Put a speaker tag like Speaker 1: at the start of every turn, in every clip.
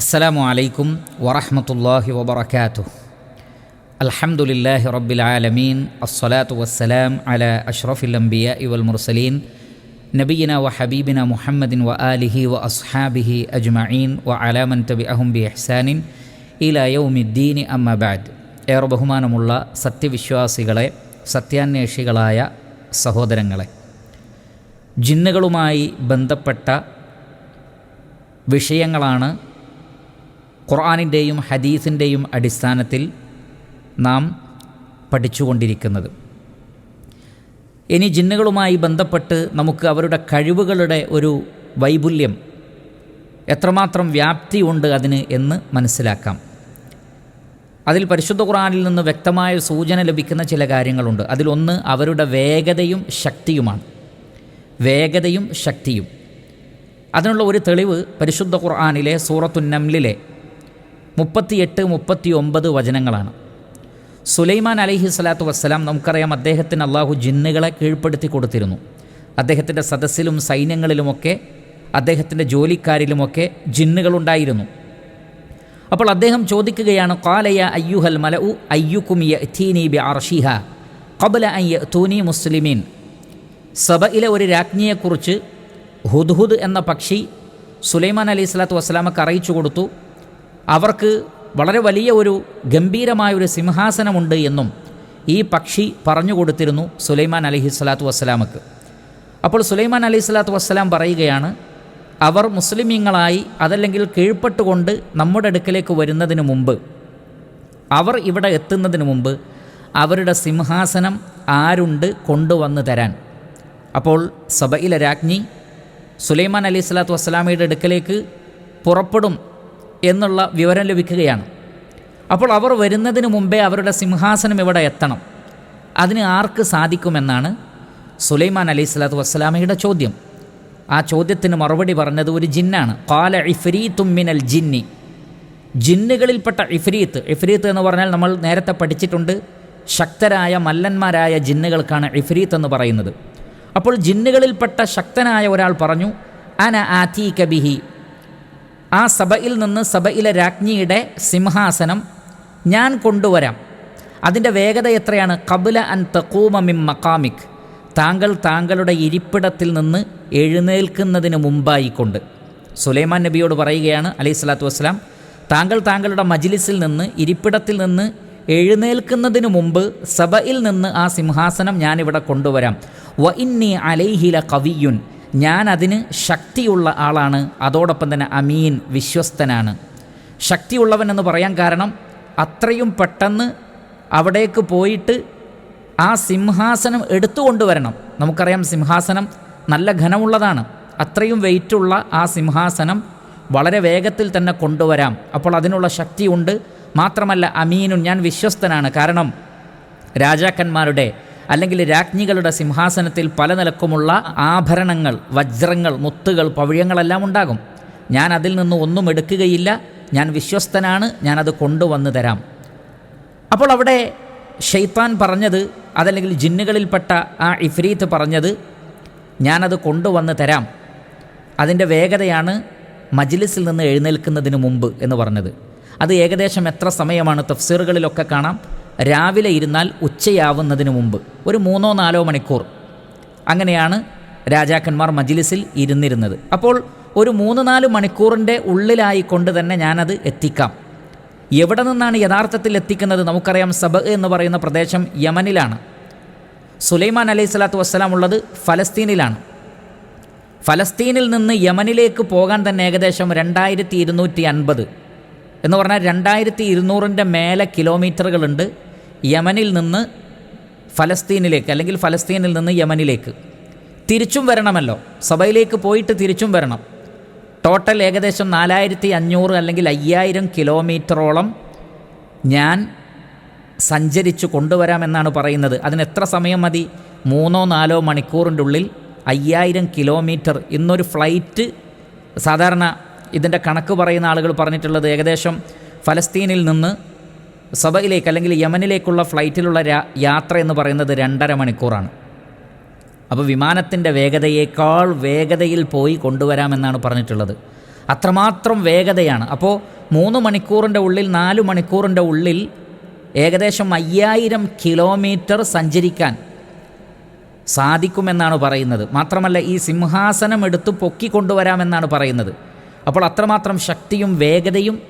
Speaker 1: അസ്സലാമു അലൈക്കും വറഹമത്തല്ലാഹി വബർക്കാത്തു അൽഹംദുലില്ലാഹി റബ്ബിൽ ആലമീൻ. അസ്സലാത്തു വസ്സലാം അല അഷ്റഫിൽ അംബിയ ഇവൽ മുർസലീൻ. നബീന വ ഹബീബിന മുഹമ്മദിൻ വ ആലിഹി വ അസ്ഹാബിഹി അജ്മഈൻ. വ അലാമൻ തബി അഹും ബി എഹ്സാനിൻ ഇലയൗമിദ്ദീൻ അമ്മബാദ് ഏറെ ബഹുമാനമുള്ള സത്യവിശ്വാസികളെ സത്യാന്വേഷികളായ സഹോദരങ്ങളെ. ജിന്നുകളുമായി ബന്ധപ്പെട്ട വിഷയങ്ങളാണ് ഖുർആാനിന്റെയും ഹദീസിന്റെയും അടിസ്ഥാനത്തിൽ നാം പഠിച്ചുകൊണ്ടിരിക്കുന്നത്. ഇനി ജിന്നുകളുമായി ബന്ധപ്പെട്ട് നമുക്ക് അവരുടെ കഴിവുകളുടെ ഒരു വൈപുല്യം എത്രമാത്രം വ്യാപ്തി ഉണ്ട് അതിന് എന്ന് മനസ്സിലാക്കാം. അതിൽ പരിശുദ്ധ ഖുർആനിൽ നിന്ന് വ്യക്തമായ സൂചന ലഭിക്കുന്ന ചില കാര്യങ്ങളുണ്ട്. അതിലൊന്ന് അവരുടെ വേഗതയും ശക്തിയുമാണ്. വേഗതയും ശക്തിയും. അതിനുള്ള ഒരു തെളിവ് പരിശുദ്ധ ഖുർആാനിലെ സൂറത്തുന്നംലിലെ മുപ്പത്തിയെട്ട് മുപ്പത്തി ഒമ്പത് വചനങ്ങളാണ്. സുലൈമാൻ അലഹി സ്വലാത്തു വസ്സലാം നമുക്കറിയാം അദ്ദേഹത്തിന് അള്ളാഹു ജിന്നുകളെ കീഴ്പ്പെടുത്തി കൊടുത്തിരുന്നു. അദ്ദേഹത്തിന്റെ സദസ്സിലും സൈന്യങ്ങളിലുമൊക്കെ അദ്ദേഹത്തിന്റെ ജോലിക്കാരിലുമൊക്കെ ജിന്നുകളുണ്ടായിരുന്നു. അപ്പോൾ അദ്ദേഹം ചോദിക്കുകയാണ് കാലയ അയ്യുഹൽ മലഉ അയ്യുക്കും യഅ്തീനി ബി അർഷിഹ കബല അൻ തൂനി മുസ്ലിമീൻ? സബയിലെ ഒരു രാജ്ഞിയെക്കുറിച്ച് ഹുദ്ഹുദ് എന്ന പക്ഷി സുലൈമാൻ അലൈഹി സ്വലാത്തു വസ്സലാമക്ക് അറിയിച്ചു കൊടുത്തു. അവർക്ക് വളരെ വലിയ ഒരു ഗംഭീരമായ ഒരു സിംഹാസനമുണ്ട് എന്നും ഈ പക്ഷി പറഞ്ഞു കൊടുത്തിരുന്നു സുലൈമാൻ അലഹി സ്വലാത്തു വസ്സലാമക്ക്. അപ്പോൾ സുലൈമാൻ അലൈഹി സ്വലാത്തു വസ്സലാം പറയുകയാണ് അവർ മുസ്ലിമീങ്ങളായി അതല്ലെങ്കിൽ കീഴ്പ്പെട്ടുകൊണ്ട് നമ്മുടെ അടുക്കലേക്ക് വരുന്നതിന് മുമ്പ് അവർ ഇവിടെ എത്തുന്നതിന് മുമ്പ് അവരുടെ സിംഹാസനം ആരുണ്ട് കൊണ്ടുവന്ന് തരാൻ? അപ്പോൾ സബയിലെ രാജ്ഞി സുലൈമാൻ അലി സ്വലാത്തു വസ്സലാമയുടെ അടുക്കലേക്ക് പുറപ്പെടും എന്നുള്ള വിവരം ലഭിക്കുകയാണ്. അപ്പോൾ അവർ വരുന്നതിന് മുമ്പേ അവരുടെ സിംഹാസനം ഇവിടെ എത്തണം. അതിന് ആർക്ക് സാധിക്കുമെന്നാണ് സുലൈമാൻ അലി സ്വലാത്തു വസ്സലാമയുടെ ചോദ്യം. ആ ചോദ്യത്തിന് മറുപടി പറഞ്ഞത് ഒരു ജിന്നാണ്. കാല ഇഫ്രീത്തും മിനൽ ജിന്നി. ജിന്നുകളിൽപ്പെട്ട ഇഫ്രീത്ത് ഇഫ്രീത്ത് എന്ന് പറഞ്ഞാൽ നമ്മൾ നേരത്തെ പഠിച്ചിട്ടുണ്ട് ശക്തരായ മല്ലന്മാരായ ജിന്നുകൾക്കാണ് ഇഫ്രീത്ത് എന്ന് പറയുന്നത്. അപ്പോൾ ജിന്നുകളിൽപ്പെട്ട ശക്തനായ ഒരാൾ പറഞ്ഞു അന ആത്തി കബിഹി ആ സഭയിൽ നിന്ന് സഭയിലെ രാജ്ഞിയുടെ സിംഹാസനം ഞാൻ കൊണ്ടുവരാം. അതിന്റെ വേഗത എത്രയാണ്? കബുല അൻ തക്കൂമമിം മക്കാമിക് താങ്കൾ താങ്കളുടെ ഇരിപ്പിടത്തിൽ നിന്ന് എഴുന്നേൽക്കുന്നതിന് മുമ്പായിക്കൊണ്ട്. സുലൈമാൻ നബിയോട് പറയുകയാണ് അലൈഹി സ്വലാത്തു വസ്സലാം താങ്കൾ താങ്കളുടെ മജിലിസിൽ നിന്ന് ഇരിപ്പിടത്തിൽ നിന്ന് എഴുന്നേൽക്കുന്നതിന് മുമ്പ് സഭയിൽ നിന്ന് ആ സിംഹാസനം ഞാനിവിടെ കൊണ്ടുവരാം. വ ഇന്നി അലൈഹില കവിയുൻ ഞാൻ അതിന് ശക്തിയുള്ള ആളാണ് അതോടൊപ്പം തന്നെ അമീൻ വിശ്വസ്തനാണ്. ശക്തിയുള്ളവൻ എന്ന് പറയാൻ കാരണം അത്രയും പെട്ടെന്ന് അവിടേക്ക് പോയിട്ട് ആ സിംഹാസനം എടുത്തു കൊണ്ടുവരണം നമുക്കറിയാം സിംഹാസനം നല്ല ഘനമുള്ളതാണ്. അത്രയും വെയിറ്റുള്ള ആ സിംഹാസനം വളരെ വേഗത്തിൽ തന്നെ കൊണ്ടുവരാം. അപ്പോൾ അതിനുള്ള ശക്തിയുണ്ട്. മാത്രമല്ല അമീനും ഞാൻ വിശ്വസ്തനാണ്. കാരണം രാജാക്കന്മാരുടെ അല്ലെങ്കിൽ രാജ്ഞികളുടെ സിംഹാസനത്തിൽ പല നിലക്കുമുള്ള ആഭരണങ്ങൾ വജ്രങ്ങൾ മുത്തുകൾ പവിഴങ്ങളെല്ലാം ഉണ്ടാകും. ഞാൻ അതിൽ നിന്ന് ഒന്നും എടുക്കുകയില്ല. ഞാൻ വിശ്വസ്തനാണ്. ഞാനത് കൊണ്ടുവന്ന് തരാം. അപ്പോൾ അവിടെ ഷെയ്ത്താൻ പറഞ്ഞത് അതല്ലെങ്കിൽ ജിന്നുകളിൽപ്പെട്ട ആ ഇഫ്രീത്ത് പറഞ്ഞത് ഞാനത് കൊണ്ടുവന്ന് തരാം. അതിന്റെ വേഗതയാണ് മജ്ലിസിൽ നിന്ന് എഴുന്നേൽക്കുന്നതിന് മുമ്പ് എന്ന് പറഞ്ഞത്. അത് ഏകദേശം എത്ര സമയമാണ്? തഫ്സീറുകളിലൊക്കെ കാണാം. രാവിലെ ഇരുന്നാൽ ഉച്ചയാവുന്നതിന് മുമ്പ് ഒരു മൂന്നോ നാലോ മണിക്കൂർ. അങ്ങനെയാണ് രാജാക്കന്മാർ മജിലിസിൽ ഇരുന്നിരുന്നത്. അപ്പോൾ ഒരു മൂന്ന് നാല് മണിക്കൂറിന്റെ ഉള്ളിലായിക്കൊണ്ട് തന്നെ ഞാനത് എത്തിക്കാം. എവിടെ നിന്നാണ് യഥാർത്ഥത്തിൽ എത്തിക്കുന്നത് നമുക്കറിയാം സബ് എന്ന് പറയുന്ന പ്രദേശം യമനിലാണ്. സുലൈമാൻ അലൈഹി സ്വലാത്തു വസ്സലാം ഉള്ളത് ഫലസ്തീനിലാണ്. ഫലസ്തീനിൽ നിന്ന് യമനിലേക്ക് പോകാൻ തന്നെ ഏകദേശം രണ്ടായിരത്തി ഇരുന്നൂറ്റി അൻപത്. എന്ന് പറഞ്ഞാൽ രണ്ടായിരത്തി ഇരുന്നൂറിന്റെ മേലെ കിലോമീറ്ററുകളുണ്ട് യമനിൽ നിന്ന് ഫലസ്തീനിലേക്ക് അല്ലെങ്കിൽ ഫലസ്തീനിൽ നിന്ന് യമനിലേക്ക്. തിരിച്ചും വരണമല്ലോ. സഭയിലേക്ക് പോയിട്ട് തിരിച്ചും വരണം. ടോട്ടൽ ഏകദേശം നാലായിരത്തി അഞ്ഞൂറ് അല്ലെങ്കിൽ അയ്യായിരം കിലോമീറ്ററോളം ഞാൻ സഞ്ചരിച്ച് കൊണ്ടുവരാമെന്നാണ് പറയുന്നത്. അതിന് എത്ര സമയം മതി? മൂന്നോ നാലോ മണിക്കൂറിന്റെ ഉള്ളിൽ അയ്യായിരം കിലോമീറ്റർ ഇന്നൊരു ഫ്ലൈറ്റ് സാധാരണ ഇതിന്റെ കണക്ക് പറയുന്ന ആളുകൾ പറഞ്ഞിട്ടുള്ളത് ഏകദേശം ഫലസ്തീനിൽ നിന്ന് സഭയിലേക്ക് അല്ലെങ്കിൽ യമനിലേക്കുള്ള ഫ്ലൈറ്റിലുള്ള യാത്ര എന്ന് പറയുന്നത് രണ്ടര മണിക്കൂറാണ്. അപ്പോൾ വിമാനത്തിന്റെ വേഗതയേക്കാൾ വേഗതയിൽ പോയി കൊണ്ടുവരാമെന്നാണ് പറഞ്ഞിട്ടുള്ളത്. അത്രമാത്രം വേഗതയാണ്. അപ്പോൾ മൂന്ന് മണിക്കൂറിന്റെ ഉള്ളിൽ നാല് മണിക്കൂറിന്റെ ഉള്ളിൽ ഏകദേശം അയ്യായിരം കിലോമീറ്റർ സഞ്ചരിക്കാൻ സാധിക്കുമെന്നാണ് പറയുന്നത്. മാത്രമല്ല ഈ സിംഹാസനം എടുത്ത് പൊക്കിക്കൊണ്ടുവരാമെന്നാണ് പറയുന്നത്. അപ്പോൾ അത്രമാത്രം ശക്തിയും വേഗതയും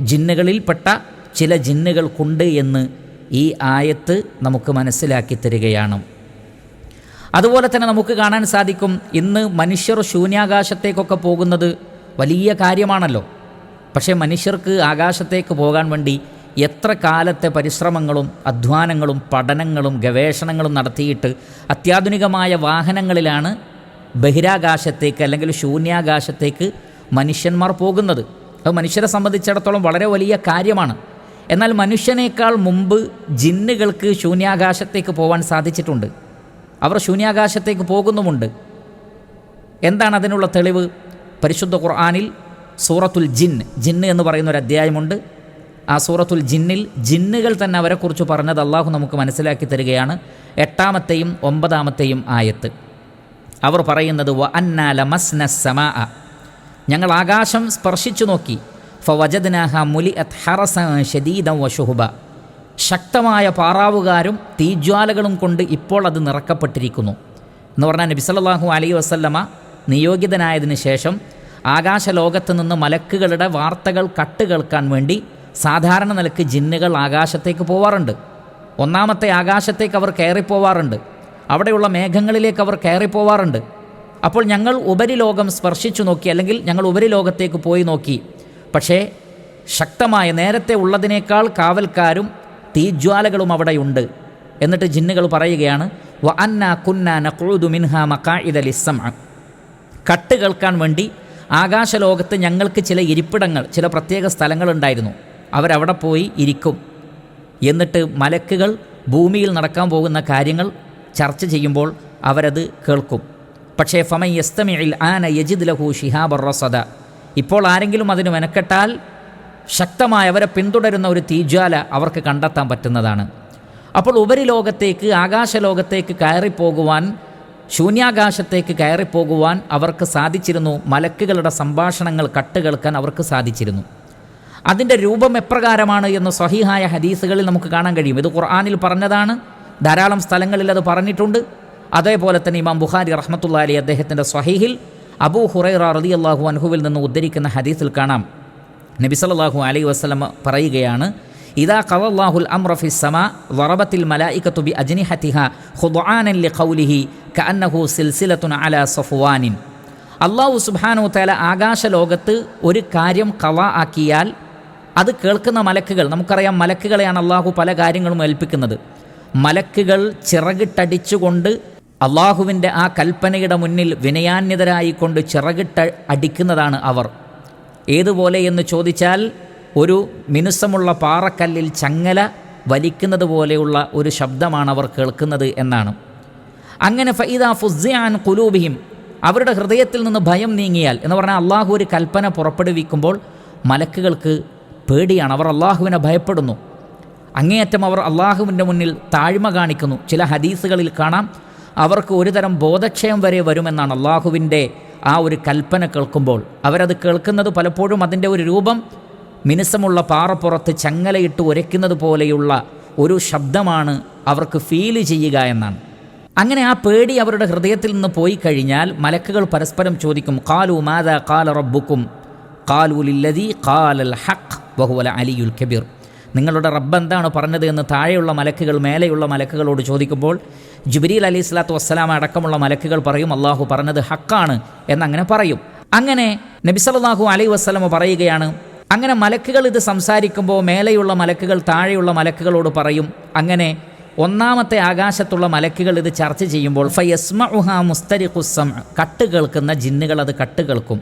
Speaker 1: ജിന്നുകളിൽപ്പെട്ട ചില ജിന്നുകൾക്കുണ്ട് എന്ന് ഈ ആയത്ത് നമുക്ക് മനസ്സിലാക്കി തരികയാണ്. അതുപോലെ തന്നെ നമുക്ക് കാണാൻ സാധിക്കും ഇന്ന് മനുഷ്യർ ശൂന്യാകാശത്തേക്കൊക്കെ പോകുന്നത് വലിയ കാര്യമാണല്ലോ. പക്ഷേ മനുഷ്യർക്ക് ആകാശത്തേക്ക് പോകാൻ വേണ്ടി എത്ര കാലത്തെ പരിശ്രമങ്ങളും അധ്വാനങ്ങളും പഠനങ്ങളും ഗവേഷണങ്ങളും നടത്തിയിട്ട് അത്യാധുനികമായ വാഹനങ്ങളിലാണ് ബഹിരാകാശത്തേക്ക് അല്ലെങ്കിൽ ശൂന്യാകാശത്തേക്ക് മനുഷ്യന്മാർ പോകുന്നത്. അത് മനുഷ്യരെ സംബന്ധിച്ചിടത്തോളം വളരെ വലിയ കാര്യമാണ്. എന്നാൽ മനുഷ്യനേക്കാൾ മുമ്പ് ജിന്നുകൾക്ക് ശൂന്യാകാശത്തേക്ക് പോകാൻ സാധിച്ചിട്ടുണ്ട്. അവർ ശൂന്യാകാശത്തേക്ക് പോകുന്നുമുണ്ട്. എന്താണ് അതിനുള്ള തെളിവ്? പരിശുദ്ധ ഖുർആാനിൽ സൂറത്തുൽ ജിൻ ജിന്ന് എന്ന് പറയുന്ന ഒരു അധ്യായമുണ്ട്. ആ സൂറത്തുൽ ജിന്നിൽ ജിന്നുകൾ തന്നെ അവരെക്കുറിച്ച് പറഞ്ഞത് അള്ളാഹു നമുക്ക് മനസ്സിലാക്കി തരികയാണ്. എട്ടാമത്തെയും ഒമ്പതാമത്തെയും ആയത്ത്. അവർ പറയുന്നത് വ അന്നാല മസ്ന സമാ ഞങ്ങൾ ആകാശം സ്പർശിച്ചു നോക്കി. ഫവജദ്നാഹ മുലി അത് ഹറസ ഷദീദം വഷുഹുബ ശക്തമായ പാറാവുകാരും തീജ്വാലകളും കൊണ്ട് ഇപ്പോൾ അത് നിറക്കപ്പെട്ടിരിക്കുന്നു. എന്ന് പറഞ്ഞാൽ നബി അലൈഹി വസല്ലമ നിയോഗിതനായതിനു ശേഷം ആകാശലോകത്ത് നിന്ന് മലക്കുകളുടെ വാർത്തകൾ കട്ട് കേൾക്കാൻ വേണ്ടി സാധാരണ നിലയ്ക്ക് ജിന്നുകൾ ആകാശത്തേക്ക് പോവാറുണ്ട്. ഒന്നാമത്തെ ആകാശത്തേക്ക് അവർ കയറിപ്പോവാറുണ്ട് അവിടെയുള്ള മേഘങ്ങളിലേക്ക് അവർ കയറിപ്പോവാറുണ്ട് അപ്പോൾ ഞങ്ങൾ ഉപരിലോകം സ്പർശിച്ചു നോക്കി അല്ലെങ്കിൽ ഞങ്ങൾ ഉപരിലോകത്തേക്ക് പോയി നോക്കി. പക്ഷേ ശക്തമായ നേരത്തെ ഉള്ളതിനേക്കാൾ കാവൽക്കാരും തീജ്വാലകളും അവിടെയുണ്ട്. എന്നിട്ട് ജിന്നുകൾ പറയുകയാണ് വ അന്ന കുന്ന നഖൂദു മിൻഹ മക്കാഇദ ലിസ്സമ കട്ട് കേൾക്കാൻ വേണ്ടി ആകാശലോകത്ത് ഞങ്ങൾക്ക് ചില ഇരിപ്പിടങ്ങൾ ചില പ്രത്യേക സ്ഥലങ്ങളുണ്ടായിരുന്നു. അവരവിടെ പോയി ഇരിക്കും. എന്നിട്ട് മലക്കുകൾ ഭൂമിയിൽ നടക്കാൻ പോകുന്ന കാര്യങ്ങൾ ചർച്ച ചെയ്യുമ്പോൾ അവരത് കേൾക്കും. പക്ഷേ ഫമ യസ്തമിൽ ആന യജിദ് ലഹു ഷിഹാബർ റസദ. ഇപ്പോൾ ആരെങ്കിലും അതിന് മെനക്കെട്ടാൽ ശക്തമായ അവരെ പിന്തുടരുന്ന ഒരു തീജ്വാല അവർക്ക് കണ്ടെത്താൻ പറ്റുന്നതാണ്. അപ്പോൾ ഉപരിലോകത്തേക്ക് ആകാശലോകത്തേക്ക് കയറിപ്പോകുവാൻ ശൂന്യാകാശത്തേക്ക് കയറിപ്പോകുവാൻ അവർക്ക് സാധിച്ചിരുന്നു. മലക്കുകളുടെ സംഭാഷണങ്ങൾ കട്ടുകേൾക്കാൻ അവർക്ക് സാധിച്ചിരുന്നു. അതിന്റെ രൂപം എപ്രകാരമാണ് എന്ന് സ്വഹീഹായ ഹദീസുകളിൽ നമുക്ക് കാണാൻ കഴിയും. ഇത് ഖുർആാനിൽ പറഞ്ഞതാണ്. ധാരാളം സ്ഥലങ്ങളിൽ അത് പറഞ്ഞിട്ടുണ്ട്. അതേപോലെ തന്നെ ഇമാം ബുഖാരി റഹ്മത്തുള്ള അലി അദ്ദേഹത്തിന്റെ സ്വഹീഹിൽ അബൂ ഹുറൈറ റതി അള്ളാഹു അൻഹുവിൽ നിന്ന് ഉദ്ധരിക്കുന്ന ഹദീസിൽ കാണാം. നബി സല്ലല്ലാഹു അലൈഹി വസല്ലം പറയുകയാണ് ഇതാ ഖവല്ലാഹുൽ അംറ ഫി സമ വറബത്തിൽ മലായികത്തു ബി അജ്നിഹതിഹ ഖുദ്ആനൻ ലിഖൗലിഹി കഅന്നഹു സിൽസിലത്തുൻ അലാ സഫ്വാനിൻ. അള്ളാഹു സുബ്ഹാനഹു തആല ആകാശ ലോകത്ത് ഒരു കാര്യം കവ ആക്കിയാൽ അത് കേൾക്കുന്ന മലക്കുകൾ നമുക്കറിയാം മലക്കുകളെയാണ് അള്ളാഹു പല കാര്യങ്ങളും ഏൽപ്പിക്കുന്നത്. മലക്കുകൾ ചിറകിട്ടടിച്ചുകൊണ്ട് അള്ളാഹുവിന്റെ ആ കൽപ്പനയുടെ മുന്നിൽ വിനയാന്യതരായിക്കൊണ്ട് ചിറകിട്ട് അടിക്കുന്നതാണ് അവർ. ഏതുപോലെ എന്ന് ചോദിച്ചാൽ ഒരു മിനുസമുള്ള പാറക്കല്ലിൽ ചങ്ങല വലിക്കുന്നത് പോലെയുള്ള ഒരു ശബ്ദമാണ് അവർ കേൾക്കുന്നത് എന്നാണ്. അങ്ങനെ ഫൈദ ഫുസിയാൻ കുലൂബിഹിം അവരുടെ ഹൃദയത്തിൽ നിന്ന് ഭയം നീങ്ങിയാൽ എന്ന് പറഞ്ഞാൽ അള്ളാഹു ഒരു കൽപ്പന പുറപ്പെടുവിക്കുമ്പോൾ മലക്കുകൾക്ക് പേടിയാണ്. അവർ അള്ളാഹുവിനെ ഭയപ്പെടുന്നു. അങ്ങേയറ്റം അവർ അള്ളാഹുവിന്റെ മുന്നിൽ താഴ്മ കാണിക്കുന്നു. ചില ഹദീസുകളിൽ കാണാം. അവർക്ക് ഒരുതരം ബോധക്ഷയം വരെ വരുമെന്നാണ് അള്ളാഹുവിന്റെ ആ ഒരു കൽപ്പന കേൾക്കുമ്പോൾ. അവരത് കേൾക്കുന്നത് പലപ്പോഴും അതിന്റെ ഒരു രൂപം മിനുസമുള്ള പാറപ്പുറത്ത് ചങ്ങലയിട്ട് ഉരയ്ക്കുന്നത് പോലെയുള്ള ഒരു ശബ്ദമാണ് അവർക്ക് ഫീൽ ചെയ്യുക എന്നാണ്. അങ്ങനെ ആ പേടി അവരുടെ ഹൃദയത്തിൽ നിന്ന് പോയി കഴിഞ്ഞാൽ മലക്കുകൾ പരസ്പരം ചോദിക്കും കാലു മാത കാല റബ്ബുക്കും? കാലു കാലൽ ഹഖ് ബഹുവല അലിയുൽ കബീർ. നിങ്ങളുടെ റബ്ബ് എന്താണ് പറഞ്ഞത് എന്ന് താഴെയുള്ള മലക്കുകൾ മേലെയുള്ള മലക്കുകളോട് ചോദിക്കുമ്പോൾ ജുബരീൽ അലി സ്വലാത്തു വസ്സലാം അടക്കമുള്ള മലക്കുകൾ പറയും അള്ളാഹു പറഞ്ഞത് ഹക്കാണ് എന്നങ്ങനെ പറയും. അങ്ങനെ നബിസലാഹു അലൈ വസ്സലമ പറയുകയാണ് അങ്ങനെ മലക്കുകൾ ഇത് സംസാരിക്കുമ്പോൾ മേലെയുള്ള മലക്കുകൾ താഴെയുള്ള മലക്കുകളോട് പറയും അങ്ങനെ ഒന്നാമത്തെ ആകാശത്തുള്ള മലക്കുകൾ ഇത് ചർച്ച ചെയ്യുമ്പോൾ ഫയസ്മഉഹ മുസ്തരിഖുസം കട്ട് കേൾക്കുന്ന ജിന്നുകൾ അത് കട്ട് കേൾക്കും.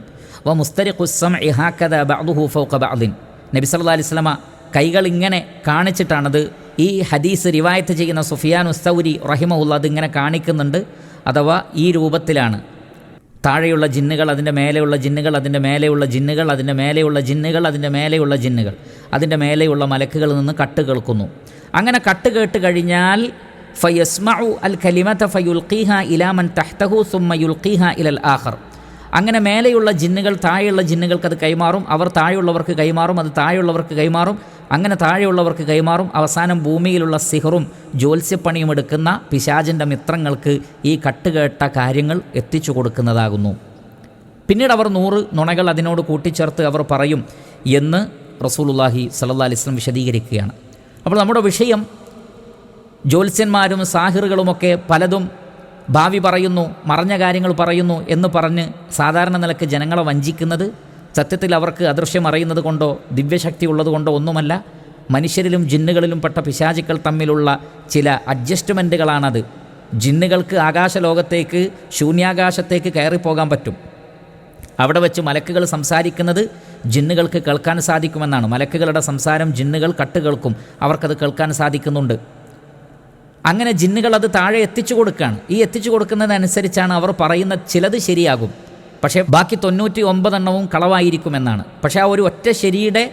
Speaker 1: വ മുസ്തരിഖുസം ഇഹാക്കത ബഅദുഹു ഫൗഖ ബഅദിൻ നബി സല്ലല്ലാഹു അലൈഹി വസല്ലമ കൈകൾ ഇങ്ങനെ കാണിച്ചിട്ടാണത്. ഈ ഹദീസ് റിവായത്ത് ചെയ്യുന്ന സുഫിയാൻ ഉസ്തൗരി റഹിമഹുല്ല അതിങ്ങനെ കാണിക്കുന്നുണ്ട്. അഥവാ ഈ രൂപത്തിലാണ്. താഴെയുള്ള ജിന്നുകൾ അതിന്റെ മേലെയുള്ള ജിന്നുകൾ അതിന്റെ മേലെയുള്ള ജിന്നുകൾ അതിന്റെ മേലെയുള്ള ജിന്നുകൾ അതിന്റെ മേലെയുള്ള ജിന്നുകൾ അതിന്റെ മേലെയുള്ള മലക്കുകളിൽ നിന്ന് കട്ട് കേൾക്കുന്നു. അങ്ങനെ കട്ട് കേട്ട് കഴിഞ്ഞാൽ ഫയസ്മഉ അൽ കലിമത ഫയുൽഖീഹ ഇലാമൻ തഹ്തഹു സുമ്മ യുൽഖീഹ ഇലൽ ആഹർ അങ്ങനെ മേലെയുള്ള ജിന്നുകൾ താഴെയുള്ള ജിന്നുകൾക്ക് അത് കൈമാറും. അവർ താഴെയുള്ളവർക്ക് കൈമാറും അത് താഴെയുള്ളവർക്ക് കൈമാറും. അങ്ങനെ താഴെയുള്ളവർക്ക് കൈമാറും. അവസാനം ഭൂമിയിലുള്ള സിഹറും ജ്യോത്സ്യപ്പണിയും എടുക്കുന്ന പിശാചിന്റെ മിത്രങ്ങൾക്ക് ഈ കട്ടുകേട്ട കാര്യങ്ങൾ എത്തിച്ചു കൊടുക്കുന്നതാകുന്നു. പിന്നീട് അവർ നൂറ് നുണകൾ അതിനോട് കൂട്ടിച്ചേർത്ത് അവർ പറയും എന്ന് റസൂലുല്ലാഹി സല്ലാ അലിസ്ലം വിശദീകരിക്കുകയാണ്. അപ്പോൾ നമ്മുടെ വിഷയം ജ്യോത്സ്യന്മാരും സാഹിറുകളുമൊക്കെ പലതും ഭാവി പറയുന്നു മറഞ്ഞ കാര്യങ്ങൾ പറയുന്നു എന്ന് പറഞ്ഞ് സാധാരണ നിലയ്ക്ക് ജനങ്ങളെ വഞ്ചിക്കുന്നത് സത്യത്തിൽ അവർക്ക് അദൃശ്യം അറിയുന്നത് കൊണ്ടോ ദിവ്യശക്തി ഉള്ളതുകൊണ്ടോ ഒന്നുമല്ല. മനുഷ്യരിലും ജിന്നുകളിലും പെട്ട പിശാചിക്കൾ തമ്മിലുള്ള ചില അഡ്ജസ്റ്റ്മെന്റുകളാണത് ജിന്നുകൾക്ക് ആകാശലോകത്തേക്ക് ശൂന്യാകാശത്തേക്ക് കയറിപ്പോകാൻ പറ്റും. അവിടെ വെച്ച് മലക്കുകൾ സംസാരിക്കുന്നത് ജിന്നുകൾക്ക് കേൾക്കാൻ സാധിക്കുമെന്നാണ്. മലക്കുകളുടെ സംസാരം ജിന്നുകൾ കട്ട് കേൾക്കും. അവർക്കത് കേൾക്കാൻ സാധിക്കുന്നുണ്ട്. അങ്ങനെ ജിന്നുകൾ അത് താഴെ എത്തിച്ചു കൊടുക്കുകയാണ്. ഈ എത്തിച്ചു കൊടുക്കുന്നതനുസരിച്ചാണ് അവർ പറയുന്ന ചിലത് ശരിയാകും. പക്ഷേ ബാക്കി തൊണ്ണൂറ്റി ഒമ്പതെണ്ണവും കളവായിരിക്കുമെന്നാണ്. പക്ഷേ ആ ഒരു ഒറ്റ ശരിയുടെ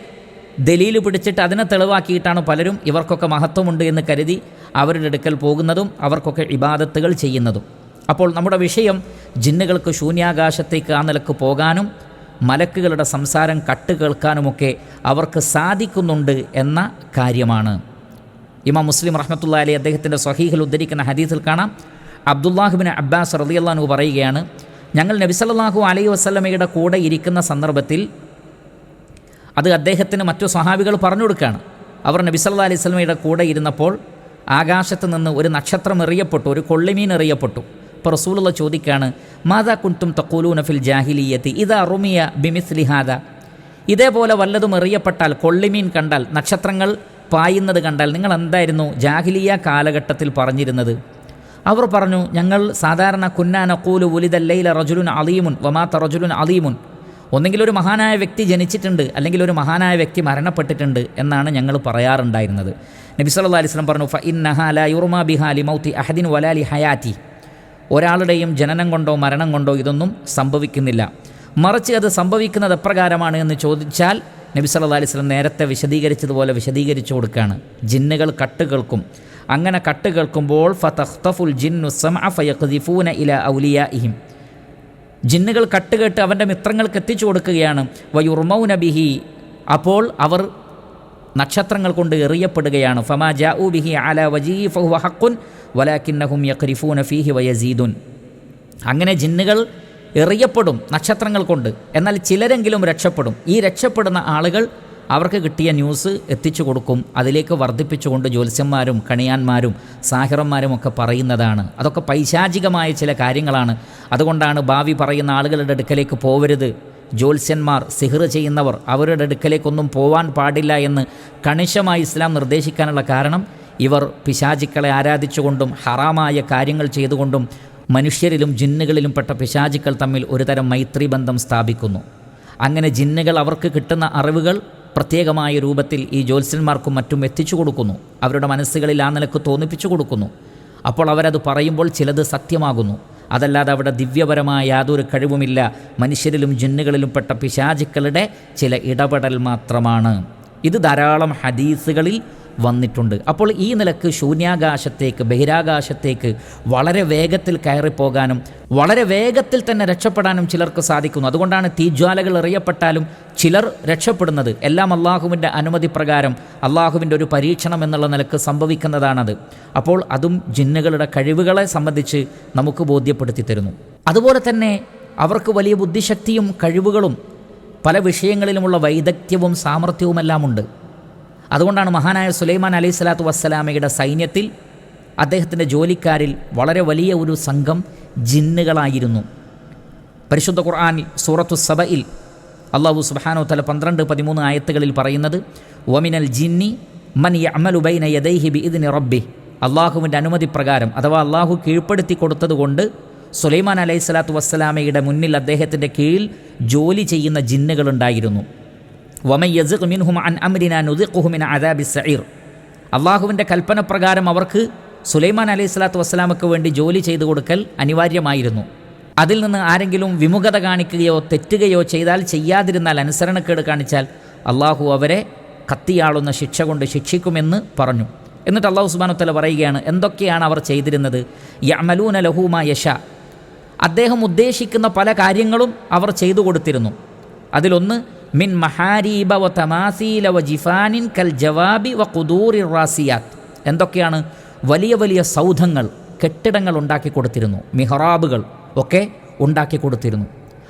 Speaker 1: ദലീൽ പിടിച്ചിട്ട് അതിനെ തെളിവാക്കിയിട്ടാണ് പലരും ഇവർക്കൊക്കെ മഹത്വമുണ്ട് എന്ന് കരുതി അവരുടെ അടുക്കൽ പോകുന്നതും അവർക്കൊക്കെ ഇബാദത്തുകൾ ചെയ്യുന്നതും. അപ്പോൾ നമ്മുടെ വിഷയം ജിന്നുകൾക്ക് ശൂന്യാകാശത്തേക്ക് ആ നിലയ്ക്ക് പോകാനും മലക്കുകളുടെ സംസാരം കട്ട് കേൾക്കാനുമൊക്കെ അവർക്ക് സാധിക്കുന്നുണ്ട് എന്ന കാര്യമാണ്. ഇമാം മുസ്ലിം റഹ്മത്തുള്ള അലി അദ്ദേഹത്തിന്റെ സ്വഹീഹിൽ ഉദ്ധരിക്കുന്ന ഹദീസിൽ കാണാം. അബ്ദുല്ലാഹുബിൻ അബ്ബാസ് റതിയല്ലാഹു പറയുകയാണ് ഞങ്ങൾ നബിസല്ലാഹു അലൈ വസ്ലമയുടെ കൂടെ ഇരിക്കുന്ന സന്ദർഭത്തിൽ അത് അദ്ദേഹത്തിന് മറ്റു സഹാബികൾ പറഞ്ഞു കൊടുക്കുകയാണ്. അവർ നബി സല്ലാ അലൈഹി സ്വലമയുടെ കൂടെ ഇരുന്നപ്പോൾ ആകാശത്ത് നിന്ന് ഒരു നക്ഷത്രം എറിയപ്പെട്ടു ഒരു കൊള്ളിമീൻ എറിയപ്പെട്ടു. ഇപ്പോൾ റസൂലുള്ള ചോദിക്കുകയാണ് മാതാ കുൻതും തക്കൂലൂന ഫിൽ ജാഹിലിയത്തി? ഇതാ റുമിയ ബിമിസ്ലിഹാദ ഇതേപോലെ വല്ലതും എറിയപ്പെട്ടാൽ കൊള്ളിമീൻ കണ്ടാൽ നക്ഷത്രങ്ങൾ പായുന്നത് കണ്ടാൽ നിങ്ങൾ എന്തായിരുന്നു ജാഹിലിയ കാലഘട്ടത്തിൽ പറഞ്ഞിരുന്നത്? അവർ പറഞ്ഞു ഞങ്ങൾ സാധാരണ കുന്നാന കൂലു ഉലിദല്ലയില റജുലുൻ അലീമുൻ വമാത്ത റജുലുൻ അലീമുൻ. ഒന്നെങ്കിൽ ഒരു മഹാനായ വ്യക്തി ജനിച്ചിട്ടുണ്ട് അല്ലെങ്കിൽ ഒരു മഹാനായ വ്യക്തി മരണപ്പെട്ടിട്ടുണ്ട് എന്നാണ് ഞങ്ങൾ പറയാറുണ്ടായിരുന്നത്. നബി സല്ലാ അലിസ്ലം പറഞ്ഞു ഫ ഇന്നഹാല യുർമാ ബിഹാലി മൗത്തി അഹദിൻ വലാലി ഹയാറ്റി ഒരാളുടെയും ജനനം കൊണ്ടോ മരണം കൊണ്ടോ ഇതൊന്നും സംഭവിക്കുന്നില്ല. മറിച്ച് അത് സംഭവിക്കുന്നത് എപ്രകാരമാണ് എന്ന് ചോദിച്ചാൽ നബി സല്ലാ അലിസ്ലം നേരത്തെ വിശദീകരിച്ചതുപോലെ വിശദീകരിച്ചു കൊടുക്കുകയാണ്. ജിന്നുകൾ കട്ട് കേൾക്കും അങ്ങനെ കട്ട് കേൾക്കുമ്പോൾ ഫതഖ്തഫുൽ ജിന്നു ഫയഖ്ദിഫൂന ഇല ഔലിയ ഇഹിം ജിന്നുകൾ കട്ടുകെട്ട് അവന്റെ മിത്രങ്ങൾക്ക് എത്തിച്ചു കൊടുക്കുകയാണ്. വയുർമൗന ബിഹി. അപ്പോൾ അവർ നക്ഷത്രങ്ങൾ കൊണ്ട് എറിയപ്പെടുകയാണ്. ഫമാ ബിഹി അല വജീഫഹു ഹക്കുൻ വലാക്കിന്നഹും യഖ്രിഫൂന ഫീഹി വയസീദുൻ. അങ്ങനെ ജിന്നുകൾ എറിയപ്പെടും നക്ഷത്രങ്ങൾ കൊണ്ട്. എന്നാൽ ചിലരെങ്കിലും രക്ഷപ്പെടും. ഈ രക്ഷപ്പെടുന്ന ആളുകൾ അവർക്ക് കിട്ടിയ ന്യൂസ് എത്തിച്ചു കൊടുക്കും. അതിലേക്ക് വർദ്ധിപ്പിച്ചുകൊണ്ട് ജ്യോത്സ്യന്മാരും കണിയാന്മാരും സാഹിറന്മാരും ഒക്കെ പറയുന്നതാണ്. അതൊക്കെ പൈശാചികമായ ചില കാര്യങ്ങളാണ്. അതുകൊണ്ടാണ് ഭാവി പറയുന്ന ആളുകളുടെ അടുക്കലേക്ക് പോവരുത്. ജ്യോത്സ്യന്മാർ സിഹർ ചെയ്യുന്നവർ അവരുടെ അടുക്കലേക്കൊന്നും പോവാൻ പാടില്ല എന്ന് കണിശമായി ഇസ്ലാം നിർദ്ദേശിക്കാനുള്ള കാരണം ഇവർ പിശാചിക്കളെ ആരാധിച്ചുകൊണ്ടും ഹറാമായ കാര്യങ്ങൾ ചെയ്തുകൊണ്ടും മനുഷ്യരിലും ജിന്നുകളിലും പെട്ട പിശാചിക്കൾ തമ്മിൽ ഒരുതരം മൈത്രി ബന്ധം സ്ഥാപിക്കുന്നു. അങ്ങനെ ജിന്നുകൾ അവർക്ക് കിട്ടുന്ന അറിവുകൾ പ്രത്യേകമായ രൂപത്തിൽ ഈ ജ്യോത്സ്യന്മാർക്കും മറ്റും എത്തിച്ചു കൊടുക്കുന്നു. അവരുടെ മനസ്സുകളിൽ ആ നിലയ്ക്ക് തോന്നിപ്പിച്ചു കൊടുക്കുന്നു. അപ്പോൾ അവരത് പറയുമ്പോൾ ചിലത് സത്യമാകുന്നു. അതല്ലാതെ അവിടെ ദിവ്യപരമായ യാതൊരു കഴിവുമില്ല. മനുഷ്യരിലും ജിന്നുകളിലും പെട്ട പിശാചുക്കളുടെ ചില ഇടപെടൽ മാത്രമാണ്. ഇത് ധാരാളം ഹദീസുകളിൽ വന്നിട്ടുണ്ട്. അപ്പോൾ ഈ നിലയ്ക്ക് ശൂന്യാകാശത്തേക്ക് ബഹിരാകാശത്തേക്ക് വളരെ വേഗത്തിൽ കയറിപ്പോകാനും വളരെ വേഗത്തിൽ തന്നെ രക്ഷപ്പെടാനും ചിലർക്ക് സാധിക്കുന്നു. അതുകൊണ്ടാണ് തീജ്വാലകൾ എറിയപ്പെട്ടാലും ചിലർ രക്ഷപ്പെടുന്നത്. എല്ലാം അള്ളാഹുവിന്റെ അനുമതി പ്രകാരം അള്ളാഹുവിന്റെ ഒരു പരീക്ഷണം എന്നുള്ള നിലയ്ക്ക് സംഭവിക്കുന്നതാണത്. അപ്പോൾ അതും ജിന്നുകളുടെ കഴിവുകളെ സംബന്ധിച്ച് നമുക്ക് ബോധ്യപ്പെടുത്തി തരുന്നു. അതുപോലെ തന്നെ അവർക്ക് വലിയ ബുദ്ധിശക്തിയും കഴിവുകളും പല വിഷയങ്ങളിലുമുള്ള വൈദഗ്ധ്യവും സാമർഥ്യവുമെല്ലാം ഉണ്ട്. അതുകൊണ്ടാണ് മഹാനായ സുലൈമാൻ അലൈഹി സ്വലാത്തു വസ്സലാമയുടെ സൈന്യത്തിൽ അദ്ദേഹത്തിന്റെ ജോലിക്കാരിൽ വളരെ വലിയ ഒരു സംഘം ജിന്നുകളായിരുന്നു. പരിശുദ്ധ ഖുർആൻ സൂറത്തു സബയിൽ അള്ളാഹു സുബാനോ തല പന്ത്രണ്ട് പതിമൂന്ന് ആയത്തുകളിൽ പറയുന്നത് ഒമിനൽ ജിന്നി മൻ യമലുബൈന യദൈഹി ബി ഇതിന് റബ്ബി അള്ളാഹുവിന്റെ അനുമതി പ്രകാരം അഥവാ അള്ളാഹു കീഴ്പ്പെടുത്തി കൊടുത്തതുകൊണ്ട് സുലൈമാൻ അലൈഹി സ്വലാത്തു വസ്സലാമയുടെ മുന്നിൽ അദ്ദേഹത്തിന്റെ കീഴിൽ ജോലി ചെയ്യുന്ന ജിന്നുകളുണ്ടായിരുന്നു. മിൻഹും അൻ അള്ളാഹുവിന്റെ കൽപ്പന പ്രകാരം അവർക്ക് സുലൈമാൻ അലൈഹി സ്വലാത്തു വസ്സലാമക്ക് വേണ്ടി ജോലി ചെയ്തു കൊടുക്കൽ അനിവാര്യമായിരുന്നു. അതിൽ നിന്ന് ആരെങ്കിലും വിമുഖത കാണിക്കുകയോ തെറ്റുകയോ ചെയ്താൽ ചെയ്യാതിരുന്നാൽ അനുസരണക്കേട് കാണിച്ചാൽ അള്ളാഹു അവരെ കത്തിയാളുന്ന ശിക്ഷ കൊണ്ട് ശിക്ഷിക്കുമെന്ന് പറഞ്ഞു. എന്നിട്ട് അള്ളാഹു സുബാനുത്തല പറയുകയാണ് എന്തൊക്കെയാണ് അവർ ചെയ്തിരുന്നത്? യമലൂന ലഹൂമ യശ. അദ്ദേഹം ഉദ്ദേശിക്കുന്ന പല കാര്യങ്ങളും അവർ ചെയ്തു കൊടുത്തിരുന്നു. അതിലൊന്ന് മിൻ മഹാരീബ വ തമാസീല വ ജിഫാനിൻ കൽ ജവാബി വ കുദൂറി റാസിയാത്ത്. എന്തൊക്കെയാണ്? വലിയ വലിയ സൗധങ്ങൾ കെട്ടിടങ്ങൾ ഉണ്ടാക്കി കൊടുത്തിരുന്നു മിഹറാബുകൾ ഒക്കെ ഉണ്ടാക്കി കൊടുത്തിരുന്നു.